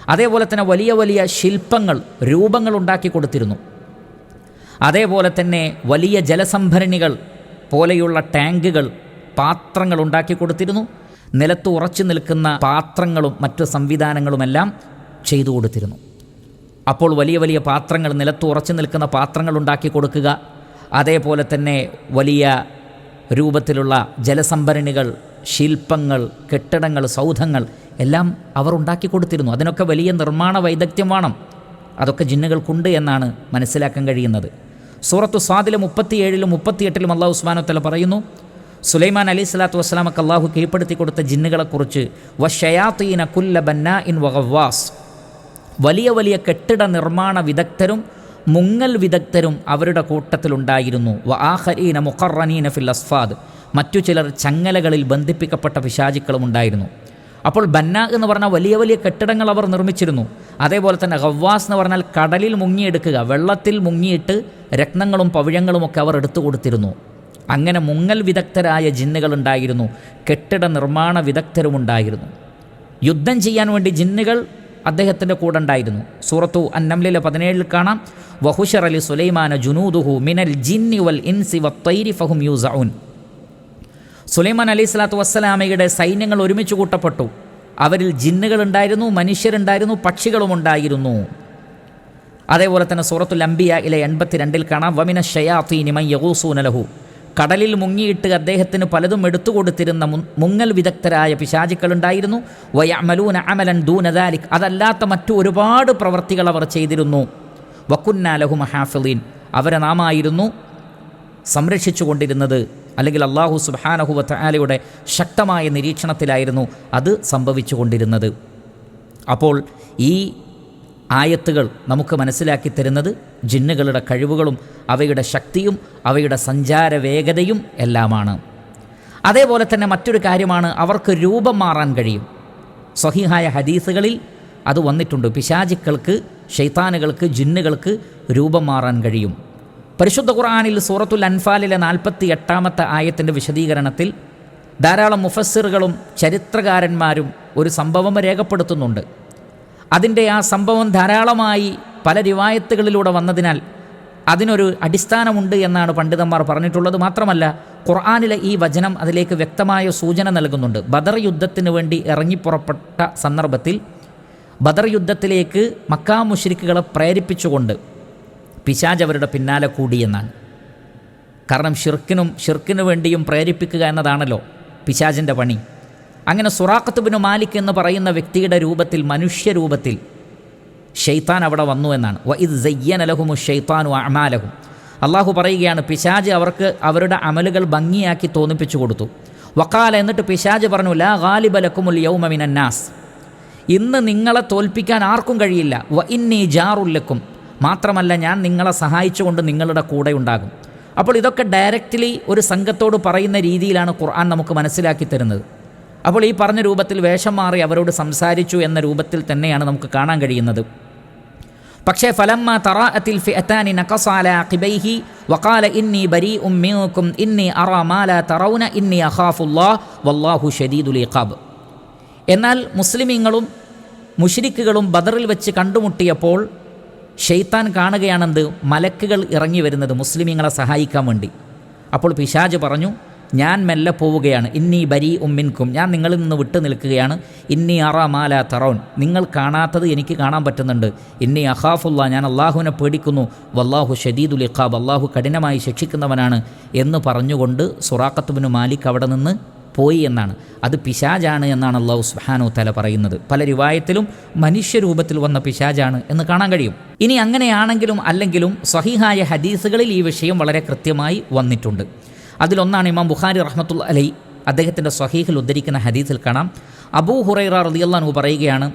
Speaker 1: അതേപോലെ തന്നെ വലിയ വലിയ ശില്പങ്ങൾ രൂപങ്ങൾ ഉണ്ടാക്കി കൊടുത്തിരുന്നു. അതേപോലെ തന്നെ വലിയ ജലസംഭരണികൾ പോലെയുള്ള ടാങ്കുകൾ പാത്രങ്ങൾ ഉണ്ടാക്കി കൊടുത്തിരുന്നു. നിലത്ത് ഉറച്ചു നിൽക്കുന്ന പാത്രങ്ങളും മറ്റു സംവിധാനങ്ങളുമെല്ലാം ചെയ്തു കൊടുത്തിരുന്നു. അപ്പോൾ വലിയ വലിയ പാത്രങ്ങൾ നിലത്ത് ഉറച്ചു നിൽക്കുന്ന പാത്രങ്ങൾ ഉണ്ടാക്കി കൊടുക്കുക. അതേപോലെ തന്നെ വലിയ രൂപത്തിലുള്ള ജലസംഭരണികൾ ശില്പങ്ങൾ കെട്ടിടങ്ങൾ സൗധങ്ങൾ എല്ലാം അവർ ഉണ്ടാക്കി കൊടുത്തിരുന്നു. അതിനൊക്കെ വലിയ നിർമ്മാണ വൈദഗ്ധ്യം വേണം. അതൊക്കെ ജിന്നുകൾക്കുണ്ട് എന്നാണ് മനസ്സിലാക്കാൻ കഴിയുന്നത്. സൂറത്തു സ്വാദിലും മുപ്പത്തിയേഴിലും മുപ്പത്തിയെട്ടിലും അള്ളാഹു ഉസ്മാനോത്തല പറയുന്നു സുലൈമാൻ അലി സ്വലാത്തു വസ്സലാമക്ക് അള്ളാഹു കീഴ്പ്പെടുത്തി കൊടുത്ത ജിന്നുകളെക്കുറിച്ച് വഷയാത്തീന കുല്ല ബന്ന ഇൻ വഗവാസ് വലിയ വലിയ കെട്ടിട നിർമ്മാണ വിദഗ്ധരും മുങ്ങൽ വിദഗ്ധരും അവരുടെ കൂട്ടത്തിലുണ്ടായിരുന്നു. വ ആഹരീന മുഖറനീന ഫിൽ അസ്ഫാദ്. മറ്റു ചിലർ ചങ്ങലകളിൽ ബന്ധിപ്പിക്കപ്പെട്ട പിശാചിക്കളും ഉണ്ടായിരുന്നു. അപ്പോൾ ബന്ന എന്ന് പറഞ്ഞാൽ വലിയ വലിയ കെട്ടിടങ്ങൾ അവർ നിർമ്മിച്ചിരുന്നു. അതേപോലെ തന്നെ ഹവ്വാസ് എന്ന് പറഞ്ഞാൽ കടലിൽ മുങ്ങിയെടുക്കുക വെള്ളത്തിൽ മുങ്ങിയിട്ട് രത്നങ്ങളും പവിഴങ്ങളും ഒക്കെ അവർ എടുത്തു കൊടുത്തിരുന്നു. അങ്ങനെ മുങ്ങൽ വിദഗ്ധരായ ജിന്നുകളുണ്ടായിരുന്നു കെട്ടിട നിർമ്മാണ വിദഗ്ധരുമുണ്ടായിരുന്നു യുദ്ധം ചെയ്യാൻ വേണ്ടി ജിന്നുകൾ അദ്ദേഹത്തിന്റെ കൂടെ ഉണ്ടായിരുന്നു. സൂറത്തു അന്നംലിലെ പതിനേഴിൽ കാണാം വഹുഷർ അലി സുലൈമാന ജുനൂദുഹു മിനൽ ജിന്നി വൽ ഇൻസി വൈരി ഫഹും യൂസൌൻ സുലൈമാൻ അലി സ്വലാത്തു വസ്സലാമയുടെ സൈന്യങ്ങൾ ഒരുമിച്ച് കൂട്ടപ്പെട്ടു. അവരിൽ ജിന്നുകളുണ്ടായിരുന്നു മനുഷ്യരുണ്ടായിരുന്നു പക്ഷികളും ഉണ്ടായിരുന്നു. അതേപോലെ തന്നെ സൂറത്തുൽ അംബിയ ഇലെ എൺപത്തിരണ്ടിൽ കാണാം വമിന ഷയാത്തീനിമൻ യഹൂസൂനലഹു കടലിൽ മുങ്ങിയിട്ട് അദ്ദേഹത്തിന് പലതും എടുത്തു കൊടുത്തിരുന്ന മുങ്ങൽ വിദഗ്ധരായ പിശാചുക്കളുണ്ടായിരുന്നു. വയമലൂന അമലൻ ദൂനദാലിക് അതല്ലാത്ത മറ്റു ഒരുപാട് പ്രവർത്തികൾ അവർ ചെയ്തിരുന്നു. വക്കുന്നാലഹു മഹാഫലീൻ അവരെ നാമായിരുന്നു സംരക്ഷിച്ചു കൊണ്ടിരുന്നത് അല്ലെങ്കിൽ അള്ളാഹു സുബാനഹുവത്ത് ആലയുടെ ശക്തമായ നിരീക്ഷണത്തിലായിരുന്നു അത് സംഭവിച്ചു കൊണ്ടിരുന്നത് അപ്പോൾ ഈ ആയത്തുകൾ നമുക്ക് മനസ്സിലാക്കി തരുന്നത് ജിന്നുകളുടെ കഴിവുകളും അവയുടെ ശക്തിയും അവയുടെ സഞ്ചാര വേഗതയും എല്ലാമാണ്. അതേപോലെ തന്നെ മറ്റൊരു കാര്യമാണ് അവർക്ക് രൂപം മാറാൻ കഴിയും. സ്വഹിഹായ ഹദീസുകളിൽ അത് വന്നിട്ടുണ്ട്. പിശാചിക്കൾക്ക് ഷെയ്ത്താനുകൾക്ക് ജിന്നുകൾക്ക് രൂപം മാറാൻ കഴിയും. പരിശുദ്ധ ഖുർആാനിൽ സൂറത്തുൽ അൻഫാലിലെ നാൽപ്പത്തി എട്ടാമത്തെ ആയത്തിന്റെ വിശദീകരണത്തിൽ ധാരാളം മുഫസ്സിറുകളും ചരിത്രകാരന്മാരും ഒരു സംഭവം രേഖപ്പെടുത്തുന്നുണ്ട്. അതിന്റെ ആ സംഭവം ധാരാളമായി പല റിവായത്തുകളിലൂടെ വന്നതിനാൽ അതിനൊരു അടിസ്ഥാനമുണ്ട് എന്നാണ് പണ്ഡിതന്മാർ പറഞ്ഞിട്ടുള്ളത്. മാത്രമല്ല ഖുർആാനിലെ ഈ വചനം അതിലേക്ക് വ്യക്തമായ സൂചന നൽകുന്നുണ്ട്. ബദർ യുദ്ധത്തിന് വേണ്ടി ഇറങ്ങിപ്പുറപ്പെട്ട സന്ദർഭത്തിൽ ബദർ യുദ്ധത്തിലേക്ക് മക്കാ മുഷ്രിക്കുകളെ പ്രേരിപ്പിച്ചുകൊണ്ട് പിശാജ് അവരുടെ പിന്നാലെ കൂടിയെന്നാണ് കാരണം ഷിർക്കിനും ഷിർക്കിനു വേണ്ടിയും പ്രേരിപ്പിക്കുക എന്നതാണല്ലോ പിശാജിന്റെ പണി. അങ്ങനെ സുറാഖത്ത് ബിനു മാലിക് എന്ന് പറയുന്ന വ്യക്തിയുടെ രൂപത്തിൽ മനുഷ്യരൂപത്തിൽ ഷെയ്ത്താൻ അവിടെ വന്നു എന്നാണ്. വ ഇത് സയ്യനലഹുമു ഷെയ്ത്താനു അമാലഹും അള്ളാഹു പറയുകയാണ് പിശാജ് അവർക്ക് അവരുടെ അമലുകൾ ഭംഗിയാക്കി തോന്നിപ്പിച്ചു കൊടുത്തു. വക്കാല എന്നിട്ട് പിശാജ് പറഞ്ഞു ലാ ഗാലിബലക്കുമുൽ യൗമമിനന്നാസ് ഇന്ന് നിങ്ങളെ തോൽപ്പിക്കാൻ ആർക്കും കഴിയില്ല. വ ഇന്നി ജാറുല്ലക്കും മാത്രമല്ല ഞാൻ നിങ്ങളെ സഹായിച്ചുകൊണ്ട് നിങ്ങളുടെ കൂടെ ഉണ്ടാകും. അപ്പോൾ ഇതൊക്കെ ഡയറക്റ്റ്ലി ഒരു സംഘത്തോട് പറയുന്ന രീതിയിലാണ് ഖുർആൻ നമുക്ക് മനസ്സിലാക്കി തരുന്നത്. അപ്പോൾ ഈ പറഞ്ഞ രൂപത്തിൽ വേഷം മാറി അവരോട് സംസാരിച്ചു എന്ന രൂപത്തിൽ തന്നെയാണ് നമുക്ക് കാണാൻ കഴിയുന്നത്. പക്ഷേ ഫലമ്മ തറാഅത്തിൽ ഫിഅത്താനി നഖസാല ഖിബൈഹി വഖാല ഇന്നി ബരീഉം മിൻകും ഇന്നി അറാ മാ ലാ തറൗന ഇന്നി അഖാഫുല്ലാഹ് വല്ലാഹു ഷദീദുൽ ഇഖാബ്. എന്നാൽ മുസ്ലിമീങ്ങളും മുഷിരിക്കുകളും ബദറിൽ വെച്ച് കണ്ടുമുട്ടിയപ്പോൾ ഷെയ്ത്താൻ കാണുകയാണെന്ത്? മലക്കുകൾ ഇറങ്ങി വരുന്നത് മുസ്ലിമീങ്ങളെ സഹായിക്കാൻ വേണ്ടി. അപ്പോൾ പിശാജ് പറഞ്ഞു ഞാൻ മെല്ലെ പോവുകയാണ്. ഇന്നീ ബരി ഉമ്മിൻകും ഞാൻ നിങ്ങളിൽ നിന്ന് വിട്ടു നിൽക്കുകയാണ്. ഇന്നി അറ മാല തറോൻ. നിങ്ങൾ കാണാത്തത് എനിക്ക് കാണാൻ പറ്റുന്നുണ്ട്. ഇന്നി അഹാഫുല്ല ഞാൻ അള്ളാഹുവിനെ പേടിക്കുന്നു. വല്ലാഹു ഷദീദുൽ ഇഖാബ് അള്ളാഹു കഠിനമായി ശിക്ഷിക്കുന്നവനാണ് എന്ന് പറഞ്ഞുകൊണ്ട് സുറാഖത്തുബിന് മാലിക് അവിടെ നിന്ന് പോയി എന്നാണ്. അത് പിശാജാണ് എന്നാണ് അള്ളാഹു സുഹാനു തല പറയുന്നത്. പല രൂപായത്തിലും മനുഷ്യരൂപത്തിൽ വന്ന പിശാജാണ് എന്ന് കാണാൻ കഴിയും. ഇനി അങ്ങനെയാണെങ്കിലും അല്ലെങ്കിലും സഹിഹായ ഹദീസുകളിൽ ഈ വിഷയം വളരെ കൃത്യമായി വന്നിട്ടുണ്ട്. അതിലൊന്നാണ് ഇമാം ബുഖാരി റഹ്മത്തുള്ള അലൈ അദ്ദേഹത്തിൻ്റെ സ്വഹീഹിൽ ഉദ്ധരിക്കുന്ന ഹദീസിൽ കാണാം അബൂ ഹുറൈറ റളിയല്ലാഹു പറയുകയാണ്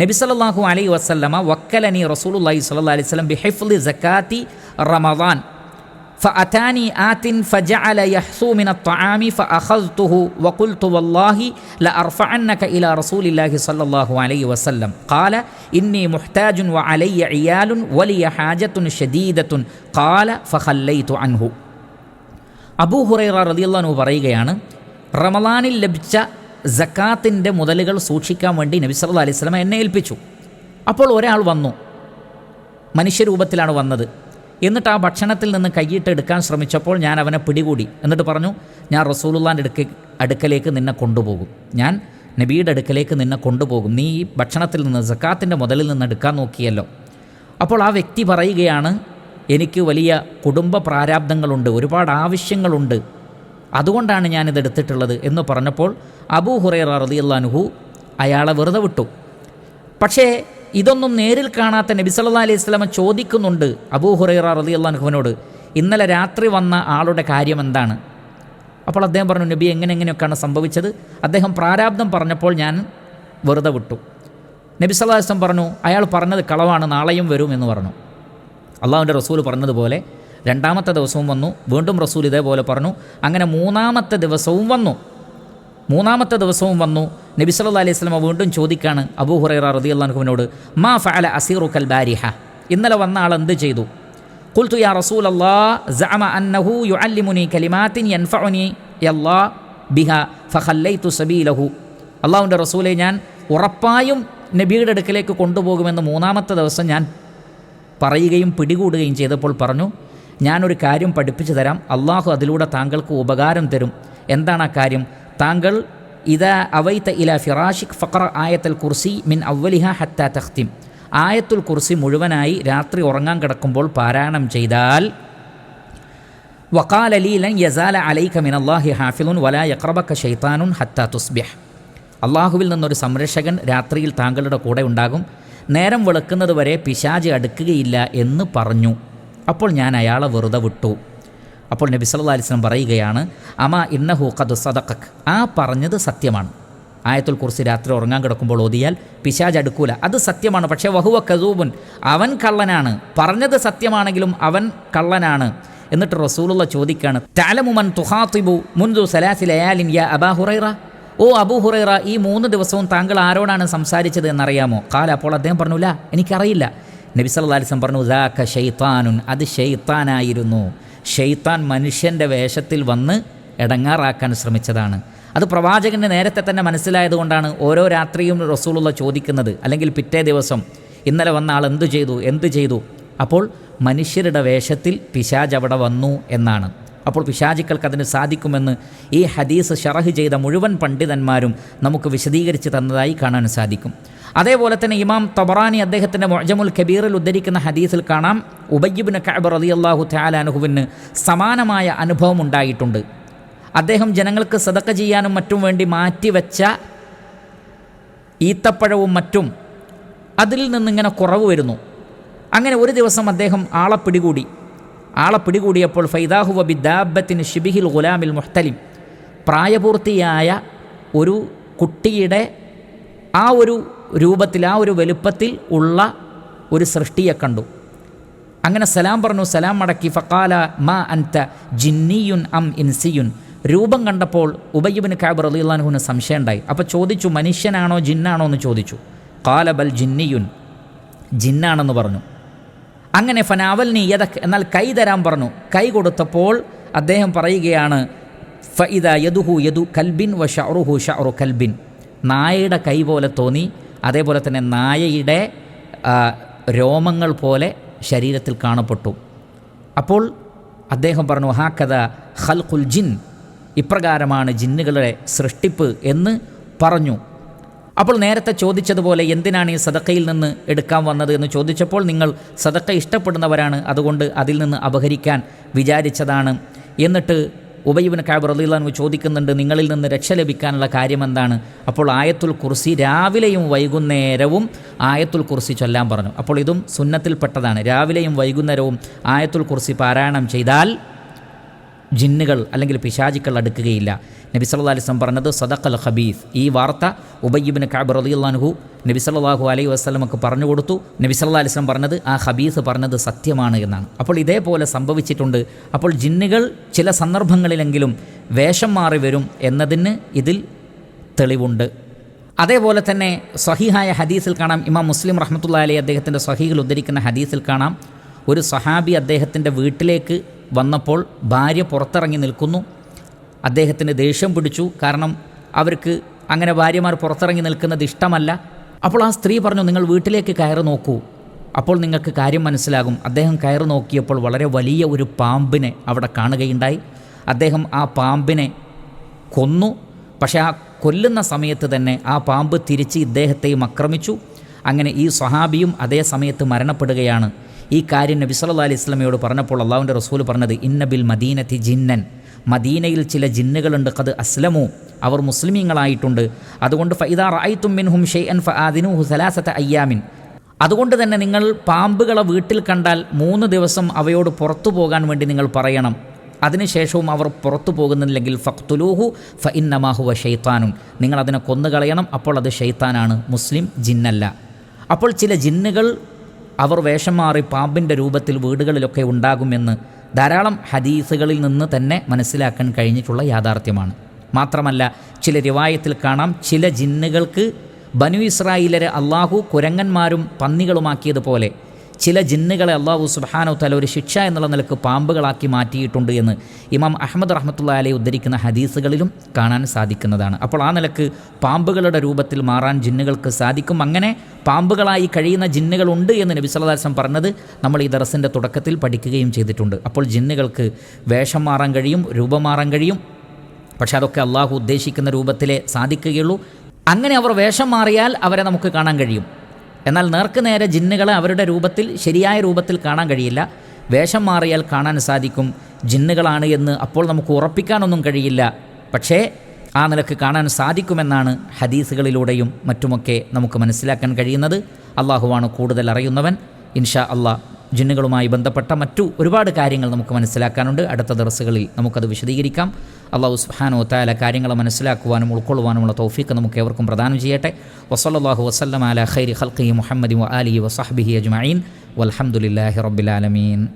Speaker 1: നബി സല്ലല്ലാഹു അലൈഹി വസല്ലമ വക്കലനി റസൂലുള്ളാഹി സ്വല്ലല്ലാഹി അലൈഹി വസല്ലം ബിഹിഫ്ലി സക്കാത്തി റമദാൻ فأتاني آت فجعل يحثو من الطعام فأخذته وقلت والله لأرفعنك إلى رسول الله صلى الله عليه وسلم قال إني محتاج وعلي عيال ولي حاجة شديدة قال فخليت عنه അബൂ ഹുറൈറ റളിയല്ലാഹു പറയുകയാണ് റമലാനിൽ ലഭിച്ച ജക്കാത്തിന്റെ മുതലുകൾ സൂക്ഷിക്കാൻ വേണ്ടി നബി സല്ലല്ലാഹു അലൈഹി വസല്ലം എന്നെ ഏൽപ്പിച്ചു. അപ്പോൾ ഒരാൾ വന്നു മനുഷ്യരൂപത്തിലാണ് വന്നത്. എന്നിട്ട് ആ ഭക്ഷണത്തിൽ നിന്ന് കൈയിട്ട് എടുക്കാൻ ശ്രമിച്ചപ്പോൾ ഞാൻ അവനെ പിടികൂടി. എന്നിട്ട് പറഞ്ഞു ഞാൻ റസൂലുള്ളാന്റെ അടുക്ക അടുക്കലേക്ക് നിന്നെ കൊണ്ടുപോകും. ഞാൻ നബിയുടെ അടുക്കലേക്ക് നിന്നെ കൊണ്ടുപോകും. നീ ഈ ഭക്ഷണത്തിൽ നിന്ന് സക്കാത്തിന്റെ മുതലിൽ നിന്ന് എടുക്കാൻ നോക്കിയല്ലോ. അപ്പോൾ ആ വ്യക്തി പറയുകയാണ് എനിക്ക് വലിയ കുടുംബ പ്രാരാബ്ദങ്ങളുണ്ട് ഒരുപാട് ആവശ്യങ്ങളുണ്ട്. അതുകൊണ്ടാണ് ഞാനിത് എടുത്തിട്ടുള്ളത് എന്ന് പറഞ്ഞപ്പോൾ അബൂ ഹുറൈറ റളിയല്ലാഹു അയാളെ വെറുതെ വിട്ടു. പക്ഷേ ഇതൊന്നും നേരിൽ കാണാത്ത നബി സല്ലല്ലാഹു അലൈഹി സ്വലമ ചോദിക്കുന്നുണ്ട് അബൂ ഹുറൈറ റളിയല്ലാഹുവിനോട് ഇന്നലെ രാത്രി വന്ന ആളുടെ കാര്യം എന്താണ്? അപ്പോൾ അദ്ദേഹം പറഞ്ഞു നബി എങ്ങനെ എങ്ങനെയൊക്കെയാണ് സംഭവിച്ചത്? അദ്ദേഹം പ്രാരാബ്ദം പറഞ്ഞപ്പോൾ ഞാൻ വെറുതെ വിട്ടു. നബി അലൈഹി പറഞ്ഞു അയാൾ പറഞ്ഞത് കളവാണ് നാളെയും വരും എന്ന് പറഞ്ഞു. അള്ളാഹുവിന്റെ റസൂൽ പറഞ്ഞതുപോലെ രണ്ടാമത്തെ ദിവസവും വന്നു വീണ്ടും റസൂൽ ഇതേപോലെ പറഞ്ഞു. അങ്ങനെ മൂന്നാമത്തെ ദിവസവും വന്നു. മൂന്നാമത്തെ ദിവസവും വന്നു. നബി സല്ല അലൈഹി സ്വലമ വീണ്ടും ചോദിക്കാണ് അബൂ ഹുറൈറ റതി അള്ളാഹുവിനോട് മാ ഫഅല അസീറു കൽ ബാരിഹ? ഇന്നലെ വന്ന ആൾ എന്ത് ചെയ്തു? കുൽത്തു യാ റസൂൽ അള്ളാ ജാമ അന്നഹു യുഅല്ലിമുനി കലിമാത്തിൻ യൻഫഉനി യല്ലാ ബിഹ ഫഖല്ലൈതു സബീലഹു. അള്ളാഹുവിന്റെ റസൂലെ ഞാൻ ഉറപ്പായും നബിയുടെ അടുക്കിലേക്ക് കൊണ്ടുപോകുമെന്ന് മൂന്നാമത്തെ ദിവസം ഞാൻ പറയുകയും പിടികൂടുകയും ചെയ്തപ്പോൾ പറഞ്ഞു ഞാനൊരു കാര്യം പഠിപ്പിച്ചു തരാം. അള്ളാഹു അതിലൂടെ താങ്കൾക്ക് ഉപകാരം തരും. എന്താണ് ആ കാര്യം? താങ്കൾ ഇതാ അവൈത്ത ഇല ഫിറാഷിഖ് ഫഖർ ആയത്തൽ കുർസി മിൻ അവലിഹ ഹത്ത തഖ്തിം. ആയത്തുൽ കുർസി മുഴുവനായി രാത്രി ഉറങ്ങാൻ കിടക്കുമ്പോൾ പാരായണം ചെയ്താൽ വക്കാൽ അലി ലൻ യസാല അലൈക മിൻ അള്ളാഹി ഹാഫിലുൻ വലാ യക്രബക്ക ഷെയ്ത്താനുൻ ഹത്ത തുസ്ബിഹ്. അള്ളാഹുവിൽ നിന്നൊരു സംരക്ഷകൻ രാത്രിയിൽ താങ്കളുടെ കൂടെ ഉണ്ടാകും. നേരം വെളുക്കുന്നത് വരെ പിശാജ് അടുക്കുകയില്ല എന്ന് പറഞ്ഞു. അപ്പോൾ ഞാൻ അയാളെ വെറുതെ വിട്ടു. അപ്പോൾ നബി സല്ലല്ലാഹു അലൈഹി വസല്ലം പറയുകയാണ് അമ ഇന്നഹു ഖദ് സദഖക്. ആ പറഞ്ഞത് സത്യമാണ്. ആയത്തുൽ കുർസി രാത്രി ഉറങ്ങാൻ കിടക്കുമ്പോൾ ഓതിയാൽ പിശാജ് അടുക്കൂല. അത് സത്യമാണ്. പക്ഷേ വഹുവ കസൂബുൻ അവൻ കള്ളനാണ്. പറഞ്ഞത് സത്യമാണെങ്കിലും അവൻ കള്ളനാണ്. എന്നിട്ട് റസൂലുള്ള ചോദിക്കാണ് താലമുമൻ തുഹാത്തിബു മുൻദു സലാസിലയാലിൻ യാ അബാ ഹുറൈറ? ഓ അബൂ ഹുറൈറ ഈ മൂന്ന് ദിവസവും താങ്കൾ ആരോടാണ് സംസാരിച്ചത് എന്നറിയാമോ? കാല അപ്പോൾ അദ്ദേഹം പറഞ്ഞില്ല എനിക്കറിയില്ല. നബി വസല്ലം പറഞ്ഞു ദാക ഷെയ്ത്താനുൻ അത് ഷെയ്ത്താനായിരുന്നു ഷെയ്ത്താൻ മനുഷ്യന്റെ വേഷത്തിൽ വന്ന് ഇടങ്ങാറാക്കാൻ ശ്രമിച്ചതാണ്. അത് പ്രവാചകന്റെ നേരത്തെ തന്നെ മനസ്സിലായതുകൊണ്ടാണ് ഓരോ രാത്രിയും റസൂലുള്ള ചോദിക്കുന്നത്. അല്ലെങ്കിൽ പിറ്റേ ദിവസം ഇന്നലെ വന്ന ആൾ എന്തു ചെയ്തു? എന്തു ചെയ്തു? അപ്പോൾ മനുഷ്യരുടെ വേഷത്തിൽ പിശാജ് അവിടെ വന്നു എന്നാണ്. അപ്പോൾ പിശാചിക്കൾക്ക് അതിന് സാധിക്കുമെന്ന് ഈ ഹദീസ് ഷറഹ് ചെയ്ത മുഴുവൻ പണ്ഡിതന്മാരും നമുക്ക് വിശദീകരിച്ച് തന്നതായി കാണാൻ സാധിക്കും. അതേപോലെ തന്നെ ഇമാം തബറാനി അദ്ദേഹത്തിന്റെ മൊജമുൽ കബീറിൽ ഉദ്ധരിക്കുന്ന ഹദീസിൽ കാണാം ഉബയ്യബിന് കഅബ് റളിയല്ലാഹു അനുഹുവിന് സമാനമായ അനുഭവം ഉണ്ടായിട്ടുണ്ട്. അദ്ദേഹം ജനങ്ങൾക്ക് സദക്ക ചെയ്യാനും മറ്റും വേണ്ടി മാറ്റിവെച്ച ഈത്തപ്പഴവും മറ്റും അതിൽ നിന്നിങ്ങനെ കുറവ് വരുന്നു. അങ്ങനെ ഒരു ദിവസം അദ്ദേഹം ആളെ പിടികൂടി. ആളെ പിടികൂടിയപ്പോൾ ഫൈദാഹു ബിദാബത്തിന് ഷിബിഹിൽ ഗുലാമിൽ മുഹ്തലിം. പ്രായപൂർത്തിയായ ഒരു കുട്ടിയുടെ ആ ഒരു രൂപത്തിൽ ആ ഒരു വലുപ്പത്തിൽ ഉള്ള ഒരു സൃഷ്ടിയെ കണ്ടു. അങ്ങനെ സലാം പറഞ്ഞു സലാം മടക്കി ഫക്കാല മാ അൻത ജിന്നിയുൻ അം ഇൻസിയുൻ. രൂപം കണ്ടപ്പോൾ ഉബയ്യബിന് കാബ് സംശയം ഉണ്ടായി അപ്പോൾ ചോദിച്ചു മനുഷ്യനാണോ ജിന്നാണോ? എന്ന് ചോദിച്ചു. കാല ബൽ ജിന്നിയുൻ. ജിന്നാണെന്ന് പറഞ്ഞു. അങ്ങനെ ഫനാവൽ നീ യദക് എന്നാൽ കൈ തരാൻ പറഞ്ഞു. കൈ കൊടുത്തപ്പോൾ അദ്ദേഹം പറയുകയാണ് ഫഇദ യദുഹു യദു കൽബിൻ വ ഷറുഹു ഷറു കൽബിൻ. നായയുടെ കൈ പോലെ തോന്നി. അതേപോലെ തന്നെ നായയുടെ രോമങ്ങൾ പോലെ ശരീരത്തിൽ കാണപ്പെട്ടു. അപ്പോൾ അദ്ദേഹം പറഞ്ഞു ഹാക്കഥ ഹൽഖുൽ ജിൻ. ഇപ്രകാരമാണ് ജിന്നുകളുടെ സൃഷ്ടിപ്പ് എന്ന് പറഞ്ഞു. അപ്പോൾ നേരത്തെ ചോദിച്ചതുപോലെ എന്തിനാണ് ഈ സദക്കയിൽ നിന്ന് എടുക്കാൻ വന്നത് എന്ന് ചോദിച്ചപ്പോൾ നിങ്ങൾ സദക്ക ഇഷ്ടപ്പെടുന്നവരാണ് അതുകൊണ്ട് അതിൽ നിന്ന് അപഹരിക്കാൻ വിചാരിച്ചതാണ്. എന്നിട്ട് ഉബയ്യബിന് കാബ് റദീലാൻ ചോദിക്കുന്നുണ്ട് നിങ്ങളിൽ നിന്ന് രക്ഷ ലഭിക്കാനുള്ള കാര്യം എന്താണ്? അപ്പോൾ ആയത്തുൽ കുർസി രാവിലെയും വൈകുന്നേരവും ആയത്തുൽ കുർസി ചൊല്ലാൻ പറഞ്ഞു. അപ്പോൾ ഇതും സുന്നത്തിൽപ്പെട്ടതാണ്. രാവിലെയും വൈകുന്നേരവും ആയത്തുൽ കുർസി പാരായണം ചെയ്താൽ ജിന്നുകൾ അല്ലെങ്കിൽ പിശാചിക്കൾ അടുക്കുകയില്ല. നബി സല്ലല്ലാഹു അലൈഹി വസല്ലം പറഞ്ഞത് സദഖൽ ഖബീസ്. ഈ വാർത്ത ഉബയ്യിബിന് കാബ് റളിയല്ലാഹു നബി സല്ലാഹു അലൈഹി വസല്ലമക്ക് പറഞ്ഞു കൊടുത്തു. നബി സല്ലാ അലിസ്ലം പറഞ്ഞത് ആ ഹബീസ് പറഞ്ഞത് സത്യമാണ് എന്നാണ്. അപ്പോൾ ഇതേപോലെ സംഭവിച്ചിട്ടുണ്ട്. അപ്പോൾ ജിന്നുകൾ ചില സന്ദർഭങ്ങളിലെങ്കിലും വേഷം മാറി വരും എന്നതിന് ഇതിൽ തെളിവുണ്ട്. അതേപോലെ തന്നെ സഹിഹായ ഹദീസിൽ കാണാം. ഇമാം മുസ്ലിം റഹ്മത്തുള്ള അലി അദ്ദേഹത്തിന്റെ സഹികൾ ഉദ്ധരിക്കുന്ന ഹദീസിൽ കാണാം. ഒരു സഹാബി അദ്ദേഹത്തിന്റെ വീട്ടിലേക്ക് വന്നപ്പോൾ ഭാര്യ പുറത്തിറങ്ങി നിൽക്കുന്നു. അദ്ദേഹത്തിന് ദേഷ്യം പിടിച്ചു. കാരണം അവർക്ക് അങ്ങനെ ഭാര്യമാർ പുറത്തിറങ്ങി നിൽക്കുന്നത് ഇഷ്ടമല്ല. അപ്പോൾ ആ സ്ത്രീ പറഞ്ഞു നിങ്ങൾ വീട്ടിലേക്ക് കയറി നോക്കൂ. അപ്പോൾ നിങ്ങൾക്ക് കാര്യം മനസ്സിലാകും. അദ്ദേഹം കയറി നോക്കിയപ്പോൾ വളരെ വലിയ ഒരു പാമ്പിനെ അവിടെ കാണുകയുണ്ടായി. അദ്ദേഹം ആ പാമ്പിനെ കൊന്നു. പക്ഷേ ആ കൊല്ലുന്ന സമയത്ത് തന്നെ ആ പാമ്പ് തിരിച്ച് ഇദ്ദേഹത്തെയും ആക്രമിച്ചു. അങ്ങനെ ഈ സ്വഹാബിയും അതേ സമയത്ത് മരണപ്പെടുകയാണ്. ഈ കാര്യം നബി സല്ലാ അലൈഹി ഇസ്ലമയോട് പറഞ്ഞപ്പോൾ അള്ളാഹുവിന്റെ റസൂൽ പറഞ്ഞത് ഇന്നബിൽ മദീനത്തി ജിന്നൻ. മദീനയിൽ ചില ജിന്നുകളുണ്ട് കത് അസ്ലമു. അവർ മുസ്ലിമീങ്ങളായിട്ടുണ്ട്. അതുകൊണ്ട് ഫൈദാ റായിത്തും മിൻഹും ഷെയ്അൻ ഫആദിനുഹു സലാസത അയ്യാമിൻ. അതുകൊണ്ട് തന്നെ നിങ്ങൾ പാമ്പുകളെ വീട്ടിൽ കണ്ടാൽ മൂന്ന് ദിവസം അവയോട് പുറത്തു പോകാൻ വേണ്ടി നിങ്ങൾ പറയണം. അതിനുശേഷവും അവർ പുറത്തു പോകുന്നില്ലെങ്കിൽ ഫക്തുലൂഹു ഫ ഇന്നമാഹുവ ഷെയ്ത്താനും നിങ്ങൾ അതിനെ കൊന്നുകളയണം അപ്പോൾ അത് ഷെയ്ത്താനാണ് മുസ്ലിം ജിന്നല്ല. അപ്പോൾ ചില ജിന്നുകൾ അവർ വേഷം മാറി പാമ്പിന്റെ രൂപത്തിൽ വീടുകളിലൊക്കെ ഉണ്ടാകുമെന്ന് ധാരാളം ഹദീസുകളിൽ നിന്ന് തന്നെ മനസ്സിലാക്കാൻ കഴിഞ്ഞിട്ടുള്ള യാഥാർത്ഥ്യമാണ്. മാത്രമല്ല ചില രിവായത്തിൽ കാണാം ചില ജിന്നുകൾക്ക് ബനു ഇസ്രായേലരെ അള്ളാഹു കുരങ്ങന്മാരും പന്നികളുമാക്കിയതുപോലെ ചില ജിന്നുകളെ അള്ളാഹു സുബാനോ തല ഒരു ശിക്ഷ എന്നുള്ള നിലയ്ക്ക് പാമ്പുകളാക്കി മാറ്റിയിട്ടുണ്ട് എന്ന് ഇമാം അഹമ്മദ് റഹ്മത്തുള്ള അലയെ ഉദ്ധരിക്കുന്ന ഹദീസുകളിലും കാണാൻ സാധിക്കുന്നതാണ്. അപ്പോൾ ആ നിലയ്ക്ക് പാമ്പുകളുടെ രൂപത്തിൽ മാറാൻ ജിന്നുകൾക്ക് സാധിക്കും. അങ്ങനെ പാമ്പുകളായി കഴിയുന്ന ജിന്നുകളുണ്ട് എന്ന് നബി പറഞ്ഞത് നമ്മൾ ഈ ദറസിന്റെ തുടക്കത്തിൽ പഠിക്കുകയും ചെയ്തിട്ടുണ്ട്. അപ്പോൾ ജിന്നുകൾക്ക് വേഷം മാറാൻ കഴിയും രൂപം മാറാൻ കഴിയും. പക്ഷേ അതൊക്കെ അള്ളാഹു ഉദ്ദേശിക്കുന്ന രൂപത്തിലേ സാധിക്കുകയുള്ളൂ. അങ്ങനെ അവർ വേഷം മാറിയാൽ അവരെ നമുക്ക് കാണാൻ കഴിയും. എന്നാൽ നേർക്ക് നേരെ ജിന്നുകളെ അവരുടെ രൂപത്തിൽ ശരിയായ രൂപത്തിൽ കാണാൻ കഴിയില്ല. വേഷം മാറിയാൽ കാണാൻ സാധിക്കും. ജിന്നുകളാണ് എന്ന് അപ്പോൾ നമുക്ക് ഉറപ്പിക്കാനൊന്നും കഴിയില്ല. പക്ഷേ ആ നിലയ്ക്ക് കാണാൻ സാധിക്കുമെന്നാണ് ഹദീസുകളിലൂടെയും മറ്റുമൊക്കെ നമുക്ക് മനസ്സിലാക്കാൻ കഴിയുന്നത്. അള്ളാഹുവാണ് കൂടുതൽ അറിയുന്നവൻ. ഇൻഷാ അള്ളാഹ് ജിന്നുകളുമായി ബന്ധപ്പെട്ട മറ്റു ഒരുപാട് കാര്യങ്ങൾ നമുക്ക് മനസ്സിലാക്കാനുണ്ട്. അടുത്ത ദിവസങ്ങളിൽ നമുക്കത് വിശദീകരിക്കാം. അള്ളാഹു സുഹാനോ താല കാര്യങ്ങൾ മനസ്സിലാക്കുവാനും ഉൾക്കൊള്ളുവാനുമുള്ള തൗഫീക്ക് നമുക്ക് ഏവർക്കും പ്രദാനം ചെയ്യട്ടെ. വസല്ലല്ലാഹു വസ്ലം അല ഖൈരി ഖൽഖി മുഹമ്മദ് അലി വസഹ്ബിഹി അജ്മഈൻ. വൽഹംദുലില്ലാഹി റബ്ബിൽ ആലമീൻ.